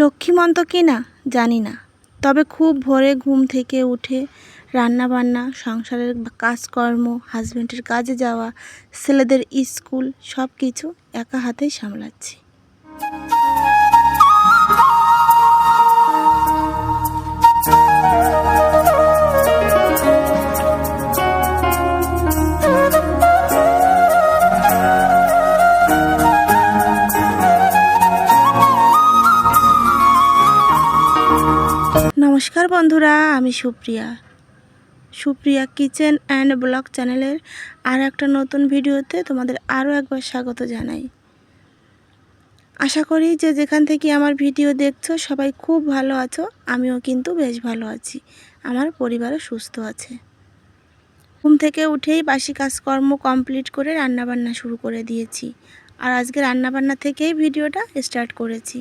লক্ষ্মীমন্ত কি না জানি না। তবে খুব ভোরে ঘুম থেকে উঠে রান্না বান্না সংসারের কাজকর্ম হাজব্যান্ডের কাজে যাওয়া, ছেলেদের স্কুল সব কিছু একা হাতেই সামলাচ্ছি। বন্ধুরা, আমি Supriya. Supriya kitchen and blog চ্যানেলের আর একটা নতুন ভিডিওতে তোমাদের আরও একবার স্বাগত জানাই। আশা করি যে যেখান থেকে আমার ভিডিও দেখছ সবাই খুব ভালো আছো, আমিও কিন্তু বেশ ভালো আছি। আমার পরিবারও সুস্থ আছে। ঘুম থেকে উঠেই বাসি কাজকর্ম কমপ্লিট করে রান্নাবান্না শুরু করে দিয়েছি। আর আজকে রান্নাবান্না থেকেই ভিডিওটা স্টার্ট করেছি।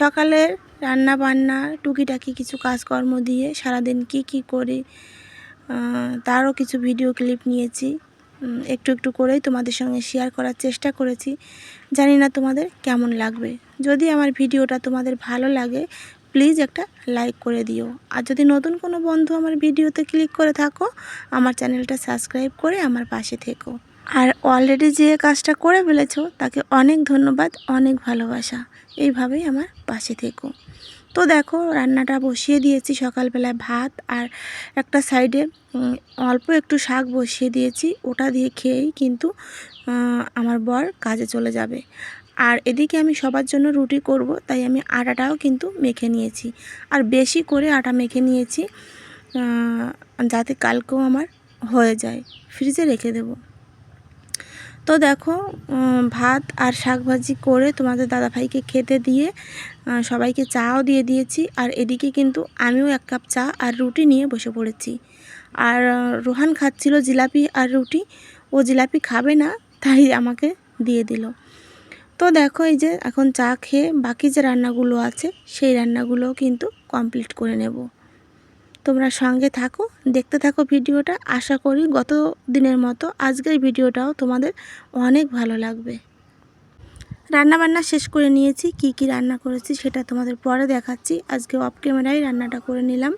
সকালের রান্না বান্না টুকিটাকি কিছু কাজকর্ম দিয়ে সারাদিন কি কি করি তারও কিছু ভিডিও ক্লিপ নিয়েছি। একটু একটু করেই তোমাদের সঙ্গে শেয়ার করার চেষ্টা করেছি। জানি না তোমাদের কেমন লাগবে। যদি আমার ভিডিওটা তোমাদের ভালো লাগে প্লিজ একটা লাইক করে দিও। আর যদি নতুন কোনো বন্ধু আমার ভিডিওতে ক্লিক করে থাকো, আমার চ্যানেলটা সাবস্ক্রাইব করে আমার পাশে থেকো। আর অলরেডি যে কাজটা করে ফেলেছো, তাকে অনেক ধন্যবাদ, অনেক ভালোবাসা। এইভাবেই আমার পাশে থেকো। তো দেখো, রান্নাটা বসিয়ে দিয়েছি সকালবেলায় ভাত, আর একটা সাইডে অল্প একটু শাক বসিয়ে দিয়েছি। ওটা দিয়ে খেয়েই কিন্তু আমার বর কাজে চলে যাবে। আর এদিকে আমি সবার জন্য রুটি করব, তাই আমি আটাটাও কিন্তু মেখে নিয়েছি। আর বেশি করে আটা মেখে নিয়েছি যাতে কালকেও আমার হয়ে যায়। ফ্রিজে রেখে দেবো। তো দেখো ভাত আর শাক ভাজি করে তোমাদের দাদাভাইকে খেতে দিয়ে সবাইকে চাও দিয়ে দিয়েছি। আর এদিকে কিন্তু আমিও এক কাপ চা আর রুটি নিয়ে বসে পড়েছি। আর রোহান খাচ্ছিল জিলাপি আর রুটি। ও জিলাপি খাবে না, তাই আমাকে দিয়ে দিল। তো দেখো এই যে এখন চা খেয়ে বাকি যে রান্নাগুলো আছে, সেই রান্নাগুলোও কিন্তু কমপ্লিট করে নেব। তোমরা সঙ্গে থাকো, দেখতে থাকো ভিডিওটা। আশা করি গত দিনের মতো আজকের ভিডিওটাও তোমাদের অনেক ভালো লাগবে। রান্না বান্না শেষ করে নিয়েছি, কি কি রান্না করেছি সেটা তোমাদের পরে দেখাচ্ছি। আজকে অফ ক্যামেরায় রান্নাটা করে নিলাম।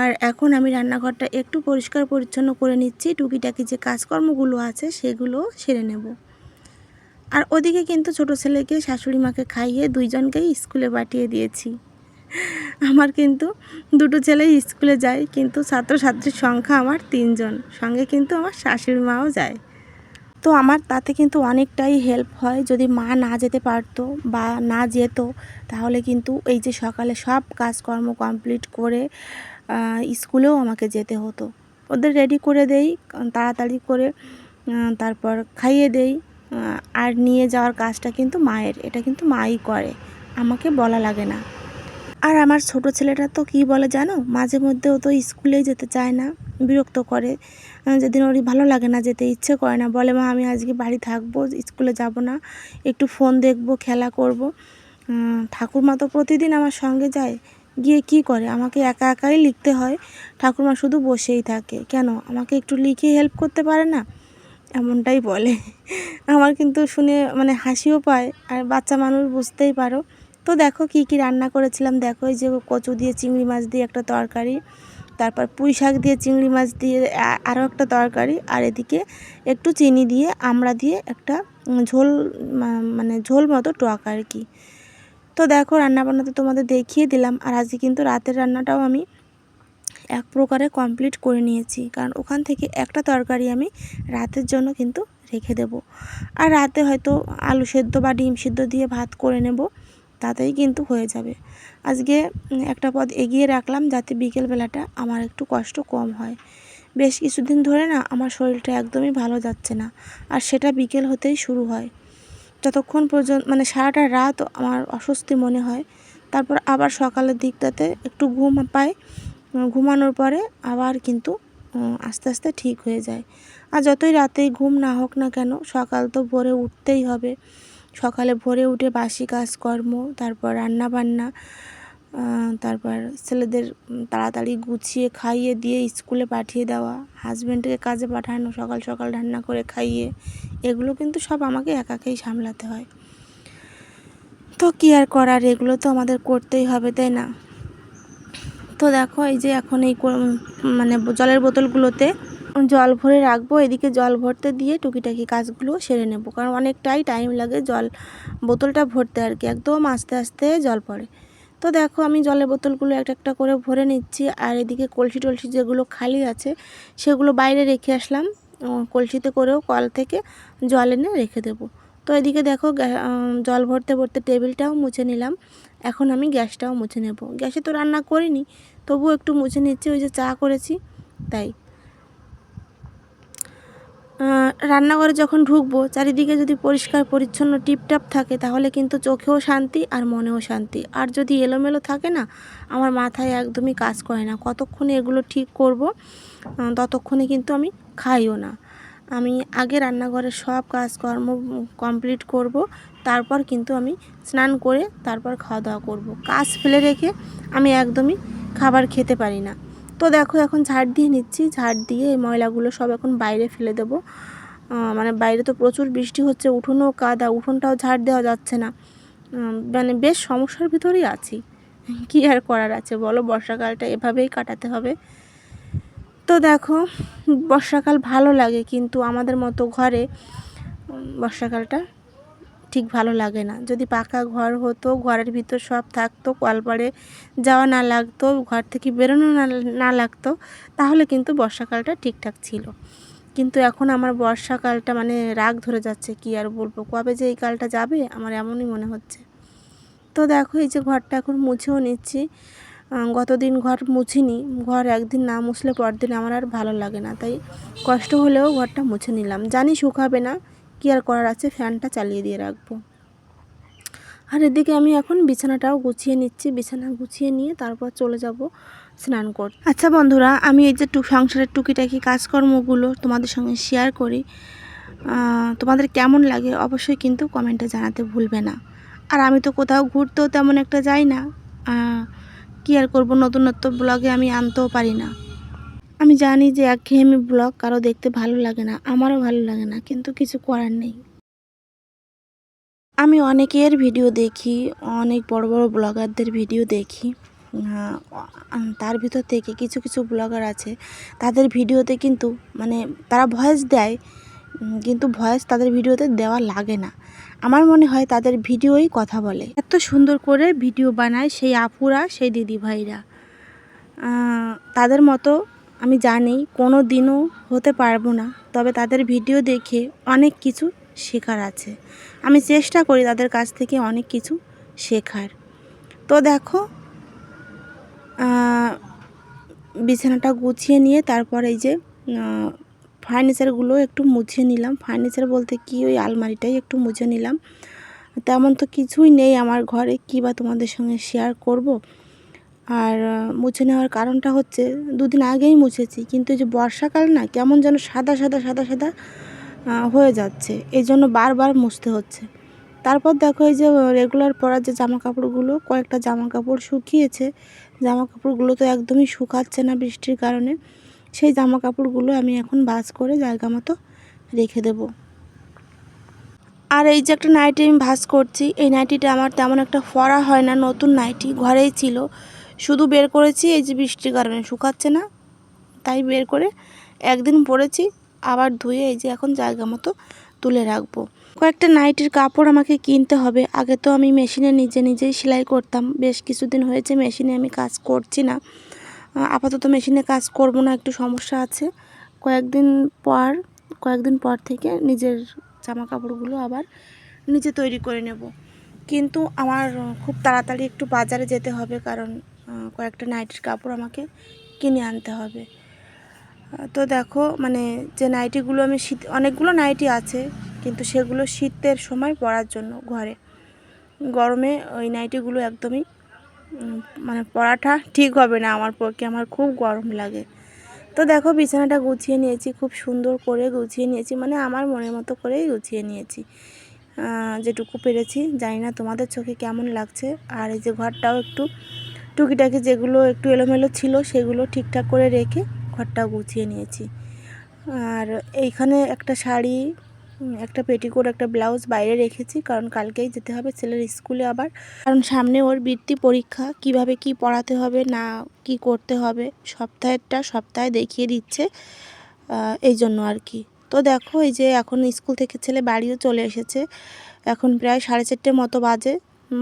আর এখন আমি রান্নাঘরটা একটু পরিষ্কার পরিচ্ছন্ন করে নিচ্ছি। টুকিটাকি যে কাজকর্মগুলো আছে সেগুলো সেরে নেব। আর ওদিকে কিন্তু ছোট ছেলেকে শাশুড়ি মাকে খাইয়ে দুইজনকেই স্কুলে পাঠিয়ে দিয়েছি। আমার কিন্তু দুটো ছেলে স্কুলে যায়, কিন্তু ছাত্রছাত্রীর সংখ্যা আমার তিনজন। সঙ্গে কিন্তু আমার শাশুড়ি মাও যায়। তো আমার তাতে কিন্তু অনেকটাই হেল্প হয়। যদি মা না যেতে পারতো বা না যেত, তাহলে কিন্তু এই যে সকালে সব কাজকর্ম কমপ্লিট করে স্কুলেও আমাকে যেতে হতো। ওদের রেডি করে দেই, তাড়াতাড়ি করে তারপর খাইয়ে দেই। আর নিয়ে যাওয়ার কাজটা কিন্তু মায়ের। এটা কিন্তু মাই করে। আমাকে বলা লাগে না। আর আমার ছোট ছেলেটা তো কি বলে জানো? মাঝে মধ্যে ও তো স্কুলেই যেতে চায় না, বিরক্ত করে। যেদিন ওর ভালো লাগে না, যেতে ইচ্ছে করে না। বলে, মা, আমি আজকে বাড়ি থাকব, স্কুলে যাব না। একটু ফোন দেখব, খেলা করব। ঠাকুরমা তো প্রতিদিন আমার সঙ্গে যায়। গিয়ে কি করে? আমাকে একা একাই লিখতে হয়। ঠাকুরমা শুধু বসেই থাকে। কেন? আমাকে একটু লিখে হেল্প করতে পারে না? এমনটাই বলে। আমার কিন্তু শুনে মানে হাসিও পায়। আর বাচ্চা মানুষ বুঝতেই পারো। তো দেখো কি কি রান্না করেছিলাম। দেখো এই যে কচু দিয়ে চিংড়ি মাছ দিয়ে একটা তরকারি, তারপর পুঁই শাক দিয়ে চিংড়ি মাছ দিয়ে আরও একটা তরকারি, আর এদিকে একটু চিনি দিয়ে আমড়া দিয়ে একটা ঝোল মানে ঝোল মতো টক আর কি। তো দেখো রান্নাবান্না তো তোমাদের দেখিয়ে দিলাম, আর আজকে কিন্তু রাতের রান্নাটাও আমি এক প্রকারে কমপ্লিট করে নিয়েছি, কারণ ওখান থেকে একটা তরকারি আমি রাতের জন্য কিন্তু রেখে দেব। আর রাতে হয়তো আলু সেদ্ধ বা ডিম সেদ্ধ দিয়ে ভাত করে নেব তাতেই কিন্তু হয়ে যাবে। আজকে একটা পদ এগিয়ে রাখলাম যাতে বিকেলবেলাটা আমার একটু কষ্ট কম হয়। বেশ কিছুদিন ধরে না আমার শরীরটা একদমই ভালো যাচ্ছে না, আর সেটা বিকেল হতেই শুরু হয়। যতক্ষণ পর্যন্ত মানে সারাটা রাত আমার অস্বস্তি মনে হয়, তারপর আবার সকালের দিকটাতে একটু ঘুম পাই ঘুমানোর পরে আবার কিন্তু আস্তে আস্তে ঠিক হয়ে যায়। আর যতই রাতেই ঘুম না হোক না কেন, সকাল তো ভোরে উঠতেই হবে। সকালে ভোরে উঠে বাসি কাজকর্ম, তারপর রান্না বান্না তারপর ছেলেদের তাড়াতাড়ি গুছিয়ে খাইয়ে দিয়ে স্কুলে পাঠিয়ে দেওয়া হাজব্যান্ডকে কাজে পাঠানো, সকাল সকাল রান্না করে খাইয়ে, এগুলো কিন্তু সব আমাকে একাকেই সামলাতে হয়। তো কি আর করার, এগুলো তো আমাদের করতেই হবে, তাই না? তো দেখো, এই যে এখন এই মানে জলের বোতলগুলোতে জল ভরে রাখব, এদিকে জল ভরতে দিয়ে টুকিটাকি কাজগুলো সেরে নেব। কারণ অনেকটাই টাইম লাগে জল, বোতলটা ভরতে আর কি, একদম আস্তে আস্তে জল পড়ে। তো দেখো আমি জলের বোতলগুলো একটা একটা করে ভরে নিচ্ছি, আর এদিকে কলসি টলসি যেগুলো খালি আছে সেগুলো বাইরে রেখে আসলাম। কলসিতে করেও কল থেকে জল এনে রেখে দেবো। তো এদিকে দেখো জল ভরতে ভরতে টেবিলটাও মুছে নিলাম। এখন আমি গ্যাসটাও মুছে নেব। গ্যাসে তো রান্না করিনি, তবুও একটু মুছে নিচ্ছি, ওই যে চা করেছি, তাই। রান্নাঘরে যখন ঢুকবো, চারিদিকে যদি পরিষ্কার, পরিচ্ছন্ন, টিপটাপ থাকে, তাহলে কিন্তু চোখেও শান্তি আর মনেও শান্তি। আর যদি এলোমেলো থাকে না, আমার মাথায় একদমই কাজ করে না। কতক্ষণে এগুলো ঠিক করব ততক্ষণে কিন্তু আমি খাইও না। আমি আগে রান্নাঘরের সব কাজকর্ম কমপ্লিট করব, তারপর কিন্তু আমি স্নান করে তারপর খাওয়া দাওয়া করব। কাজ ফেলে রেখে আমি একদমই খাবার খেতে পারি না। তো দেখো এখন ঝাড় দিয়ে নিচ্ছি। ঝাড় দিয়ে এই ময়লাগুলো সব এখন বাইরে ফেলে দেবো। মানে বাইরে তো প্রচুর বৃষ্টি হচ্ছে, উঠোনও কাদা, উঠোনটাও ঝাড় দেওয়া যাচ্ছে না। মানে বেশ সমস্যার ভিতরেই আছি। কী আর করার আছে বলো? বর্ষাকালটা এভাবেই কাটাতে হবে। তো দেখো, বর্ষাকাল ভালো লাগে কিন্তু আমাদের মতো ঘরে বর্ষাকালটা ঠিক ভালো লাগে না। যদি পাকা ঘর হতো, ঘরের ভিতর সব থাকতো, কলপাড়ে যাওয়া না লাগতো, ঘর থেকে বেরোনো না না লাগতো, তাহলে কিন্তু বর্ষাকালটা ঠিকঠাক ছিল। কিন্তু এখন আমার বর্ষাকালটা মানে রাগ ধরে যাচ্ছে, কি আর বলব? কবে যে এই কালটা যাবে, আমার এমনই মনে হচ্ছে। তো দেখো, এই যে ঘরটা এখন মুছেও নিচ্ছি। গতদিন ঘর মুছিনি। ঘর একদিন না মুছলে পরদিন আমার আর ভালো লাগে না। তাই কষ্ট হলেও ঘরটা মুছে নিলাম। জানি শুকাবে না কি আর করার আছে? ফ্যানটা চালিয়ে দিয়ে রাখব। আর এদিকে আমি এখন বিছানাটাও গুছিয়ে নিচ্ছি। বিছানা গুছিয়ে নিয়ে তারপর চলে যাব স্নান করতে। আচ্ছা বন্ধুরা, আমি এই যে টু সংসারের টুকিটাকি কাজকর্মগুলো তোমাদের সঙ্গে শেয়ার করি তোমাদের কেমন লাগে অবশ্যই কিন্তু কমেন্টে জানাতে ভুলবে না। আর আমি তো কোথাও ঘুরতেও তেমন একটা যাই না। কি আর করব? নতুনত্ব ব্লগে আমি আনতেও পারি না। আমি জানি যে একঘেয়েমি ব্লগ কারও দেখতে ভালো লাগে না, আমারও ভালো লাগে না, কিন্তু কিছু করার নেই। আমি অনেকের ভিডিও দেখি, অনেক বড় বড় ব্লগারদের ভিডিও দেখি। তার ভিতর থেকে কিছু কিছু ব্লগার আছে, তাদের ভিডিওতে কিন্তু মানে তারা ভয়েস দেয় কিন্তু ভয়েস তাদের ভিডিওতে দেওয়া লাগে না। আমার মনে হয় তাদের ভিডিওই কথা বলে। এত সুন্দর করে ভিডিও বানায় সেই আপুরা, সেই দিদি ভাইরা তাদের মতো আমি জানি কোনো দিনও হতে পারব না, তবে তাদের ভিডিও দেখে অনেক কিছু শেখার আছে। আমি চেষ্টা করি তাদের কাছ থেকে অনেক কিছু শেখার। তো দেখো বিছানাটা গুছিয়ে নিয়ে তারপর এই যে ফার্নিচারগুলো একটু মুছিয়ে নিলাম। ফার্নিচার বলতে কি, ওই আলমারিটাই একটু মুছে নিলাম। তেমন তো কিছুই নেই আমার ঘরে, কী বা তোমাদের সঙ্গে শেয়ার করব? আর মুছে নেওয়ার কারণটা হচ্ছে দুদিন আগেই মুছেছি, কিন্তু যে বর্ষাকাল না কেমন যেন সাদা সাদা সাদা সাদা হয়ে যাচ্ছে এই জন্য বারবার মুছতে হচ্ছে। তারপর দেখো এই যে রেগুলার পরার যে জামা কাপড়গুলো কয়েকটা জামা কাপড় শুকিয়েছে জামা কাপড়গুলো তো একদমই শুকাচ্ছে না বৃষ্টির কারণে, সেই জামা কাপড়গুলো আমি এখন বাস করে জায়গা মতো রেখে দেব। আর এই যে একটা নাইটি আমি ভাজ করছি, এই নাইটিটা আমার তেমন একটা পরা হয় না, নতুন নাইটি ঘরেই ছিল। শুধু বের করেছি, এই যে বৃষ্টির কারণে শুকাচ্ছে না, তাই বের করে একদিন পরেছি, আবার ধুয়ে এই যে এখন জায়গা মতো তুলে রাখব। কয়েকটা নাইটির কাপড় আমাকে কিনতে হবে, আগে তো আমি মেশিনে নিজে নিজেই সেলাই করতাম, বেশ কিছুদিন হয়েছে মেশিনে আমি কাজ করছি না। আপাতত মেশিনে কাজ করব না, একটু সমস্যা আছে। কয়েকদিন পর কয়েকদিন পর থেকে নিজের জামা কাপড়গুলো আবার নিজে তৈরি করে নেব। কিন্তু আমার খুব তাড়াতাড়ি একটু বাজারে যেতে হবে, কারণ কয়েকটা নাইটির কাপড় আমাকে কিনে আনতে হবে। তো দেখো মানে যে নাইটিগুলো আমি শীত, অনেকগুলো নাইটি আছে, কিন্তু সেগুলো শীতের সময় পরার জন্য ঘরে। গরমে ওই নাইটিগুলো একদমই মানে পরাটা ঠিক হবে না আমার পক্ষে, আমার খুব গরম লাগে। তো দেখো, বিছানাটা গুছিয়ে নিয়েছি, খুব সুন্দর করে গুছিয়ে নিয়েছি মানে আমার মনের মতো করেই গুছিয়ে নিয়েছি। যেটুকু পেরেছি, জানি না তোমাদের চোখে কেমন লাগছে, আর এই যে ঘরটাও একটু টুকিটাকি যেগুলো একটু এলোমেলো ছিল সেগুলো ঠিকঠাক করে রেখে ঘরটাও গুছিয়ে নিয়েছি। আর এইখানে একটা শাড়ি একটা পেটিকোট, একটা ব্লাউজ বাইরে রেখেছি, কারণ কালকেই যেতে হবে ছেলের স্কুলে আবার। কারণ সামনে ওর বৃত্তি পরীক্ষা, কীভাবে কি পড়াতে হবে, না কি করতে হবে, সপ্তাহেরটা সপ্তাহে দেখিয়ে দিচ্ছে এই জন্য আর কি। তো দেখো, এই যে এখন স্কুল থেকে ছেলে বাড়িও চলে এসেছে। এখন প্রায় সাড়ে চারটে মতো বাজে।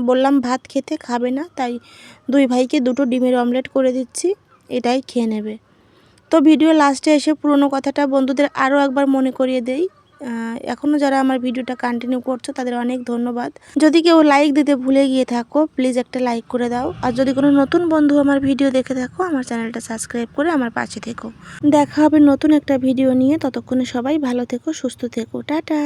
বললাম ভাত খেতে খাবে না, তাই দুই ভাইকে দুটো ডিমের অমলেট করে দিচ্ছি, এটাই খেয়ে নেবে। তো ভিডিও লাস্টে এসে পুরনো কথাটা বন্ধুদের আরও একবার মনে করিয়ে দেই। এখনও যারা আমার ভিডিওটা কন্টিনিউ করছ, তাদের অনেক ধন্যবাদ। যদি কেউ লাইক দিতে ভুলে গিয়ে থাকো প্লিজ একটা লাইক করে দাও। আর যদি কোনো নতুন বন্ধু আমার ভিডিও দেখে থাকো, আমার চ্যানেলটা সাবস্ক্রাইব করে আমার পাশে থেকো। দেখা হবে নতুন একটা ভিডিও নিয়ে, ততক্ষণে সবাই ভালো থেকো, সুস্থ থেকো। টাটা!